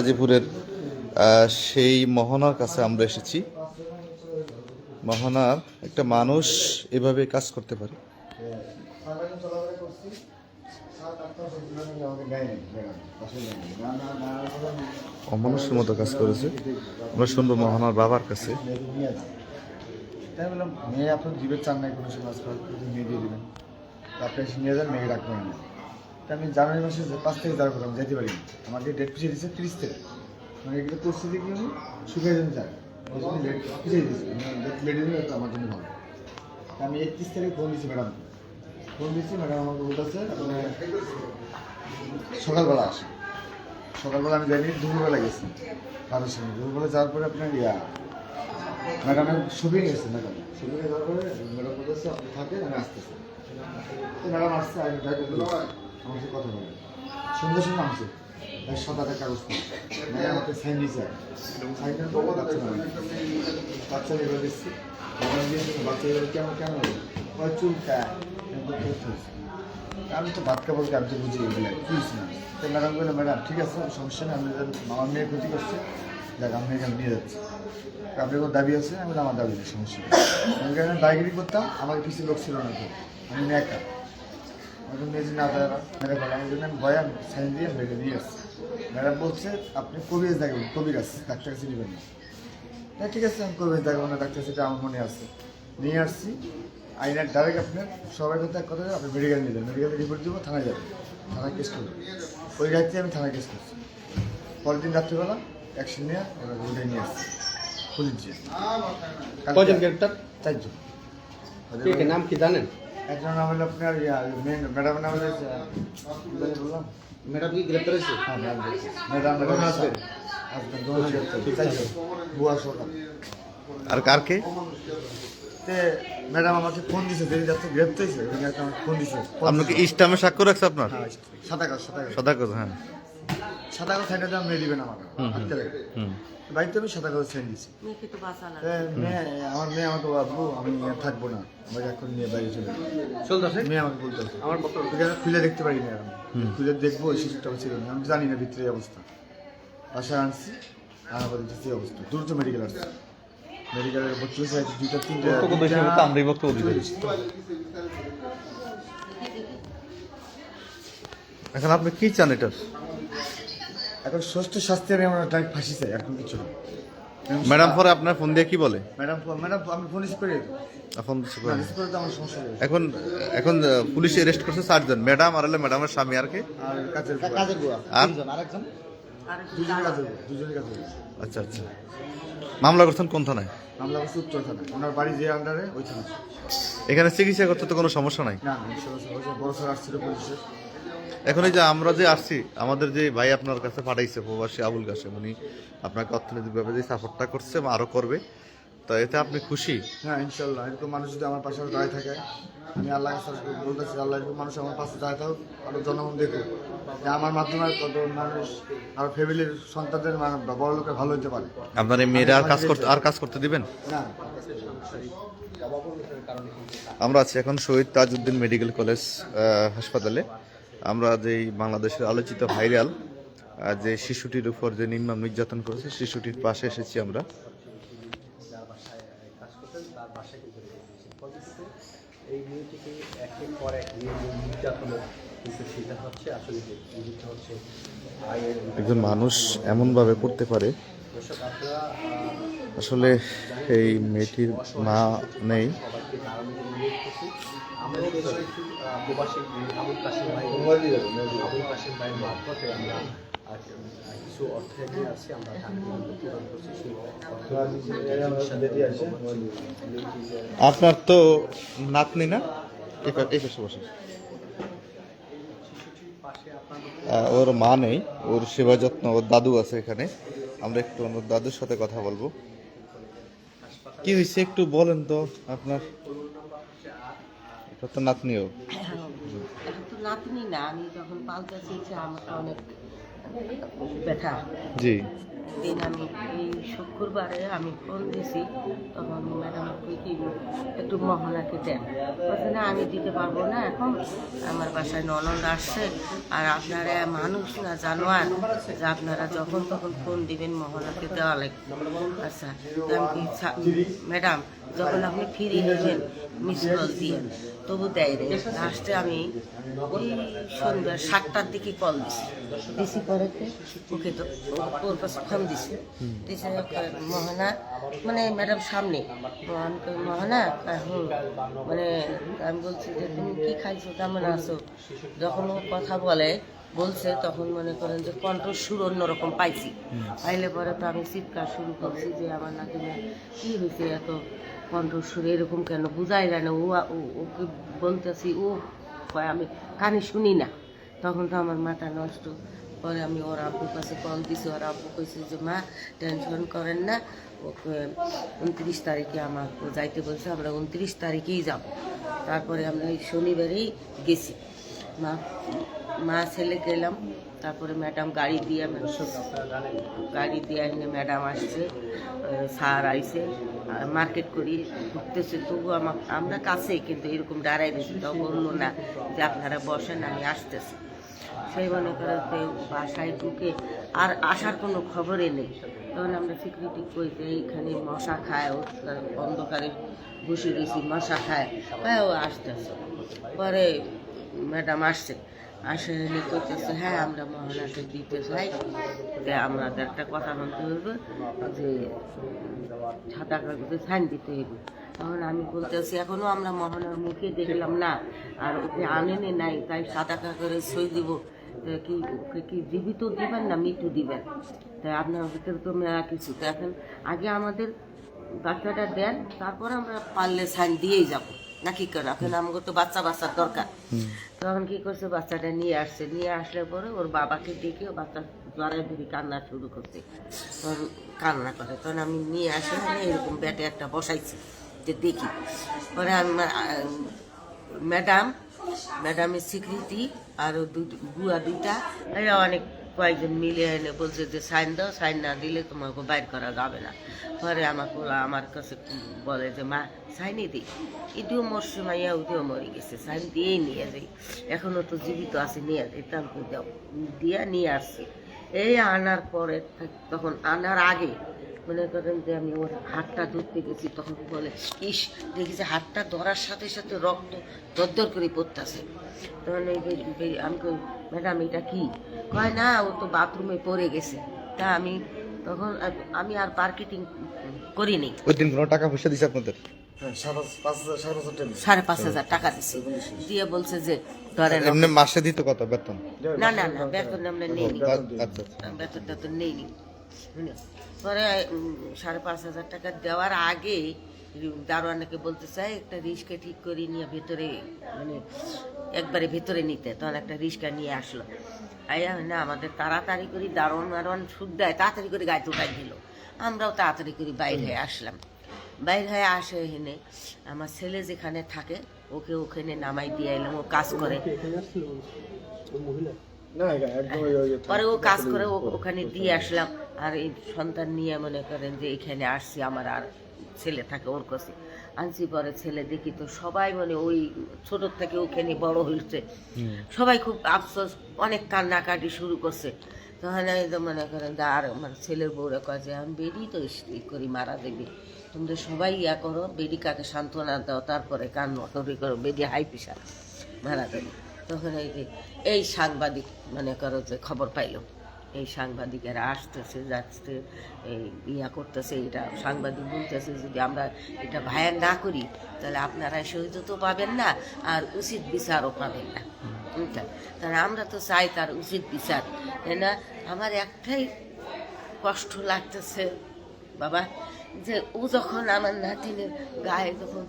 গাজীপুরের সেই মোহনার কাছে আমরা এসেছি। মোহনার একটা মানুষ এভাবে কাজ করতে পারে। অমানুষের মতো কাজ করেছে। আমরা শুনব মোহনার বাবার কাছে। তাই বললাম, মেয়ে আপনার জীবের চান নাই কোনো সময় আজকাল মেয়ে দিয়ে দেবেন। আপনি নিয়ে যান মেয়ে রাখবেন না। আমি জানুয়ারি মাসে পাঁচ যাওয়ার কথা আমি যেতে পারি আমাকে ডেট পিছিয়ে দিচ্ছে তিরিশ থেকে মানে এগুলো পরিস্থিতি কি আমি শুকিয়ে যেতে চাই জন্য ডেট পিছিয়ে ডেট তো আমার জন্য ভালো। আমি একত্রিশ তারিখ ফোন দিচ্ছি ম্যাডাম ফোন দিচ্ছি ম্যাডাম আমাকে বলতেছে আপনি সকালবেলা আসেন সকালবেলা আমি যাইনি, দুপুরবেলা গেছি। কারোর সঙ্গে দুপুরবেলা যাওয়ার পরে আপনার ইয়া ম্যাডামের শপিং গেছে ম্যাডাম শপিংয়ে যাওয়ার পরে ম্যাডাম বলতেছে, আপনি থাকেন, আমি আসতেছি। ম্যাডাম আসছে, আমি আমার সাথে কথা বলে। সময় আসছে এক সাত আটের কাগজ ম্যাডাম আমাকে সাইন দিয়েছে সাইন বাচ্চা এবার দিচ্ছি বাচ্চা এবার কেমন হবে। ওই চুল আমি তো ভাত খাব আমি তো বুঝি এগুলো হয়েছে না? তো ম্যাডাম বলল ম্যাডাম ঠিক আছে সমস্যা নেই। আমি আমার মেয়ে ক্ষতি করছে দেখ আমি এখানে নিয়ে যাচ্ছি। আপনার কোনো দাবি আছে? আমি বললাম, আমার দাবি নেই সমস্যা নেই। আমি দায়গিরি করতাম আমার কিছু লোক ছিল না তো। আমি একা। আমি মেয়ে না দাঁড়া মেরে ফেলা আমি জন্য আমি ভয় আমি সাইন দিয়ে মেরে নিয়ে আসছি ম্যাডাম বলছে আপনি কবিরাজ দেখবেন কবিরাজ ডাক্তার কাছে নেবেন না ঠিক আছে আমি কবিরাজ দেখাবো না ডাক্তার সেটা আমার মনে আছে নিয়ে আসছি আইনার ডাইরেক্ট আপনার সবাই কথা এক কথা আপনি মেডিকেল নিলেন মেডিকেলে রিপোর্ট দেবো থানায় যাবেন থানায় কেস করবেন ওই রাত্রে আমি থানায় কেস করছি পরের দিন রাত্রিবেলা অ্যাকশন নিয়ে ওরা রোডে নিয়ে আসছি পুলিশ দিয়ে কজন গ্রেপ্তার চারজন নাম কি জানেন? একজন নাম হলো আপনার ম্যাডামের নাম হলো ম্যাডাম কি গ্রেপ্তার হয়েছে? হ্যাঁ ম্যাডাম ম্যাডাম ম্যাডাম বুয়া সরকার। আর কার কে ম্যাডাম আমাকে ফোন দিছে দেরি যাচ্ছে গ্রেপ্তার হয়েছে। ফোন দিছে। আপনার কি ইস্টামে স্বাক্ষর রাখছে আপনার? হ্যাঁ সাদা কাজ সাদা কাজ হ্যাঁ। সাদা কাজ সাইডে দাম মেয়ে দিবেন আমাকে। হাতে রেখে। হুম। বাড়িতে আমি সাদা বাঁচালাম তে মেয়ে আমার মেয়ে আমাকে আব্বু আমি আর থাকব না। আমাকে এখন নিয়ে বাইরে চলে। চলতেছে? মেয়ে আমাকে বলতে আমার পত্র খুলে দেখতে পারি না আমি খুলে দেখব ওই শিশুটা ছিল না আমি জানি না ভিতরে অবস্থা। বাসায় আনছি আনার পরে দেখছি অবস্থা। দ্রুত মেডিকেল আসছে মেডিকেলের ভর্তি হয়েছে দুইটা তিনটা আমরাই বক্তব্য দিতে এখন আপনি কি চান এটার? এখন ষষ্ঠ শাস্তি আমি আমার ডাইরেক্ট ফাঁসি চাই এখন কিছু না। ম্যাডাম পরে আপনার ফোন দিয়ে কি বলে? ম্যাডাম ম্যাডাম আমি ফোন রিসিভ করে দিই। এখন না রিসিভ করে তো আমার সমস্যা এখন এখন পুলিশ অ্যারেস্ট করছে চারজন ম্যাডাম আর হলে ম্যাডামের স্বামী আর কে? আর কাজের কাজের বুয়া আর? আরেকজন? আর দুজনে কাজের বুয়া দুজনে কাজের আচ্ছা আচ্ছা। মামলা করছেন কোন থানায়? মামলা করছে উত্তর থানায়। ওনার বাড়ি যে আন্ডারে ওই থানা এখানে চিকিৎসা করতে তো কোনো সমস্যা নাই? না না সমস্যা হয়েছে বড় স্যার আসছিল পুলিশের। এখন এই যে আমরা যে আসছি আমাদের যে ভাই আপনার কাছে পাঠাইছে প্রবাসী আবুল কাসেম উনি আপনাকে অর্থনৈতিকভাবে যে সাপোর্টটা করছে আরও করবে। তো এতে আপনি খুশি? হ্যাঁ ইনশাল্লাহ। এরকম মানুষ যদি আমার পাশে দাঁড়িয়ে থাকে আমি আল্লাহ বলতেছি আল্লাহ এরকম মানুষ আমার পাশে দাঁড়িয়ে থাকুক আরও জনগণ দেখুক। যে আমার মাধ্যমে কত মানুষ আর ফ্যামিলির সন্তানদের বড় লোকের ভালো হতে পারে। আপনার এই মেয়েরা আর কাজ করতে আর কাজ করতে দিবেন? না। আমরা আছি এখন শহীদ তাজউদ্দিন মেডিকেল কলেজ হাসপাতালে। আমরা যেই বাংলাদেশের আলোচিত ভাইরাল যে শিশুটির উপর যে নির্মম নির্যাতন করেছে, শিশুটির পাশে এসেছি আমরা। একজন মানুষ এমনভাবে করতে পারে আসলে এই মেয়েটির মা নেই। আপনার তো নাতনি না? এই পাশে বসে ওর মা নেই, ওর সেবা যত্ন, ওর দাদু আছে এখানে। আমরা একটু আমার দাদুর সাথে কথা বলব। কি হয়েছে একটু বলেন তো আপনার। এটা তো নাতনিও। তো নাতনি না আমি যখন পালতে চেয়েছি আমার অনেক ব্যথা। জি। দিন আমি এই শুক্রবারে আমি ফোন দিছি, তখন ম্যাডাম কি, একটু মহনাকে দেন। বলছে আমি দিতে পারব না এখন। আমার বাসায় ননদ আসছে, আর আপনারা মানুষ না, জানোয়ার, যে আপনারা যখন তখন ফোন দিবেন মহনাকে দেওয়া লাগবে। আচ্ছা ম্যাডাম, যখন আপনি ফিরে নেবেন মিস কল দিয়ে, তবু দেয় রে লাস্টে আমি ওই সন্ধ্যা সাতটার দিকে কল দিছি। দিছি পরে ওকে তো, ওর কাছে ফোন দিছি। দিছে মহানা মানে ম্যাডাম সামনে। আমি মহানা হুম। মানে আমি বলছি যে তুমি কি খাইছো? কেমন আছো? যখন ও কথা বলে বলছে তখন মনে করেন যে কণ্ঠ সুর অন্যরকম পাইছি। পাইলে পরে তো আমি চিৎকার শুরু করছি যে আমার নাকি কি হয়েছে এত কণ্ঠ সুর এরকম কেন? বুঝাই যায় না। ও ও- ওকে বলতেছি ও কয় আমি কানে শুনি না। তখন তো আমার মাথা নষ্ট। পরে আমি ওর আব্বুর কাছে কল দিছি, ওর আব্বু কইছে যে, মা টেনশন করেন না, ওকে উনত্রিশ তারিখে আমার যাইতে বলছে, আমরা উনত্রিশ তারিখেই যাব। তারপরে আমরা এই শনিবারেই গেছি। মা মা ছেলে গেলাম, তারপরে ম্যাডাম গাড়ি দিয়ে গাড়ি দিয়ে এনে ম্যাডাম আসছে স্যার আইসে মার্কেট করি, ঘুরতেছে। তবু আমার আমরা কাছে কিন্তু এরকম দাঁড়াই দিয়েছি তাও বলল না যে আপনারা বসেন, আমি আসতেছি। সেই মনে করে বাসায় ঢুকে আর আসার কোনো খবরই নেই। তখন আমরা সিকিউরিটি যে এইখানে মশা খায়, ও অন্ধকারে বসে রয়েছি মশা খায়। হ্যাঁ ও আসতেছে। পরে ম্যাডাম আসছে। আসে এনে করতেছে হ্যাঁ আমরা মহানাকে দিতে চাই যে আমাদের একটা কথা বলতে হবে যে সাদা কাগজে সাইন দিতে হবে তখন আমি বলতেছি, এখনও আমরা মহানার মুখে দেখলাম না। আর ওকে আনেনি নাই, তাই সাদা কাগজে সই দিব। কি ওকে কি জীবিত দিবেন না মৃত্যু দিবেন? তাই আপনার ভিতরে তো মেলা কিছু তো এখন আগে আমাদের বাচ্চাটা দেন তারপর আমরা পারলে সাইন দিয়েই যাব। না কি করে? এখন আমাকে তো বাচ্চা বাচ্চার দরকার। তখন কি করছে? বাচ্চাটা নিয়ে আসছে। নিয়ে আসলে পরে ওর বাবাকে ডেকে ও বাচ্চা জ্বরে ধরে কান্না শুরু করতে তখন কান্না করে। তখন আমি নিয়ে আসি মানে এরকম ব্যাটে একটা বসাইছি যে দেখি। পরে আমি ম্যাডাম ম্যাডামের স্বীকৃতি, আর ও দুটো বুয়া দুইটা। এরা অনেক কয়েকজন মিলে এনে বলছে যে সাইন দাও, সাইন না দিলে তোমাকে বাইর করা যাবে না। পরে আমাকে আমার কাছে বলে যে, মা, সাইনই দিই ইটিও মরছে মাইয়া উটিও মরে গেছে। সাইন দিয়েই নিয়ে যাই। এখনও তো জীবিত আছে, নিয়ে যাই। দাও, দিয়া নিয়ে আসছি। এই আনার পরে, তখন আনার আগে মনে করেন যে আমি ওর হাতটা ধরতে গেছি তখন বলে ইস দেখেছি হাতটা ধরার সাথে সাথে রক্ত দরদর করে পড়তেছে। তখন যে- আমি কই ম্যাডাম এটা কি? কয় না ও তো বাথরুমে পড়ে গেছে। তা আমি তখন আমি আর মার্কেটিং করিনি ওই দিন কোনো টাকা পয়সা দিছে আপনাদের? হ্যাঁ সাড়ে পাঁচ হাজার সাড়ে পাঁচ হাজার টাকা দিছি। দিয়ে বলছে যে ধরেন মাসে দিত কত বেতন? না না না বেতন আমরা আচ্ছা আচ্ছা। বেতন টেতন নেইনি। বুঝলে? পরে সাড়ে পাঁচ হাজার টাকা দেওয়ার আগে দারোয়ানকে বলতে চাই একটা রিক্সা ঠিক করে নিয়ে ভেতরে মানে একবারে ভেতরে নিতে তখন একটা রিক্সা নিয়ে আসলো। আইয়া না আমাদের তাড়াতাড়ি করে দারোয়ান মারোয়ান সুদ দেয় তাড়াতাড়ি করে গায়ে উঠাই দিল। আমরাও তাড়াতাড়ি করে বাইরে হয়ে আসলাম। বাইর হয়ে আসে এখানে আমার ছেলে যেখানে থাকে ওকে ওখানে নামাই দিয়ে এলাম ও কাজ করে। পরে ও কাজ করে ওখানে দিয়ে আসলাম আর এই সন্তান নিয়ে মনে করেন যে এখানে আসছি আমার আর ছেলে থাকে ওর কাছে। আনছি পরে ছেলে দেখি তো সবাই মানে ওই ছোট থেকে ওখানে বড় হয়েছে। সবাই খুব আফসোস অনেক কান্নাকাটি শুরু করছে। তখন আমি তো মনে করেন যে আর আমার ছেলের বউরা কয় যে আমি বেরি তো করি মারা দেবে তোমরা সবাই ইয়া করো বেরি কাকে সান্ত্বনা দাও তারপরে কান্না করি করো বেরি হাই প্রেশার মারা দেবে তখন এই যে এই সাংবাদিক মনে করো যে খবর পাইলো। এই সাংবাদিকেরা আসতেছে, যাচ্ছে, এই ইয়া করতেছে, এটা সাংবাদিক বলতেছে, যদি আমরা এটা ভায়া না করি, তাহলে আপনারা সহ্য তো পাবেন না, আর উচিত বিচারও পাবেন না? তাহলে আমরা তো চাই তার উচিত বিচার না? আমার একটাই কষ্ট লাগতেছে, বাবা, যে ও যখন আমার নাতিনের গায়ে যখন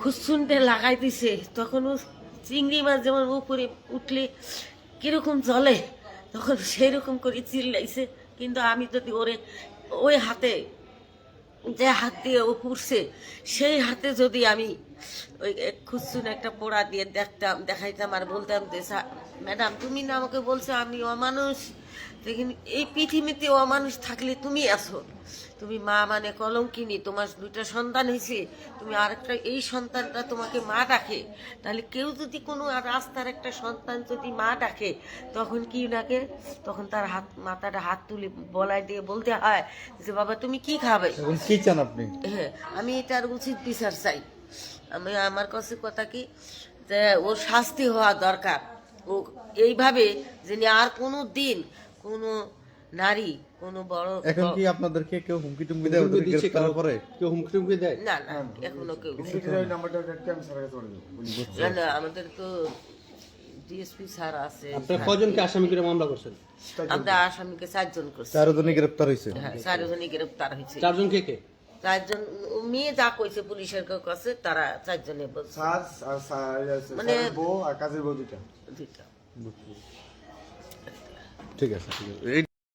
খুসুনতে লাগাই দিছে, তখন ও চিংড়ি মাছ যেমন উপরে উঠলে কীরকম চলে তখন সেই রকম করে চিল্লাইছে। কিন্তু আমি যদি ওরে ওই হাতে, যে হাত দিয়ে ও পুড়ছে, সেই হাতে যদি আমি ওই খুচুন একটা পোড়া দিয়ে দেখতাম, দেখাইতাম আর বলতাম যে ম্যাডাম, তুমি না আমাকে বলছো আমি অমানুষ? দেখুন এই পৃথিবীতে অমানুষ থাকলে তুমি আছো। তুমি মা মানে কলঙ্কিনী তোমার দুইটা সন্তান হয়েছে তুমি আরেকটা এই সন্তানটা তোমাকে মা ডাকে। তাহলে কেউ যদি কোনো আর রাস্তার একটা সন্তান যদি মা ডাকে তখন কি ডাকে? তখন তার হাত মাথাটা হাত তুলে বলাই দিয়ে বলতে হয় যে বাবা তুমি কি খাবে? কি চান আপনি? হ্যাঁ আমি এটার উচিত বিচার চাই। আমি আমার কাছে কথা কি? যে ওর শাস্তি হওয়া দরকার। ও এইভাবে যিনি আর কোনো দিন কোনো নারী কোনো বড় এখন কি আপনাদেরকে কেউ হুমকি টুমকি দেয় ওদেরকে দিচ্ছে গ্রেফতারের পরে কেউ হুমকি টুমকি দেয়? না না এখনও কেউ নাম্বারটা করে দেবো উনি বুঝতে না না আমাদের তো ডিএসপি স্যার আছে। আপনারা কজনকে আসামি করে মামলা করছেন? আমরা আসামিকে চারজন করছি। চারজনই গ্রেফতার হয়েছে হ্যাঁ চারজনই গ্রেপ্তার হয়েছে চারজন কে কে? চারজন মেয়ে যা কইছে পুলিশের কাছে তারা চারজনে বলছে। স্যার স্যার মানে- বউ আর কাজের বউ দুটা দুইটা। ঠিক আছে ঠিক আছে। এই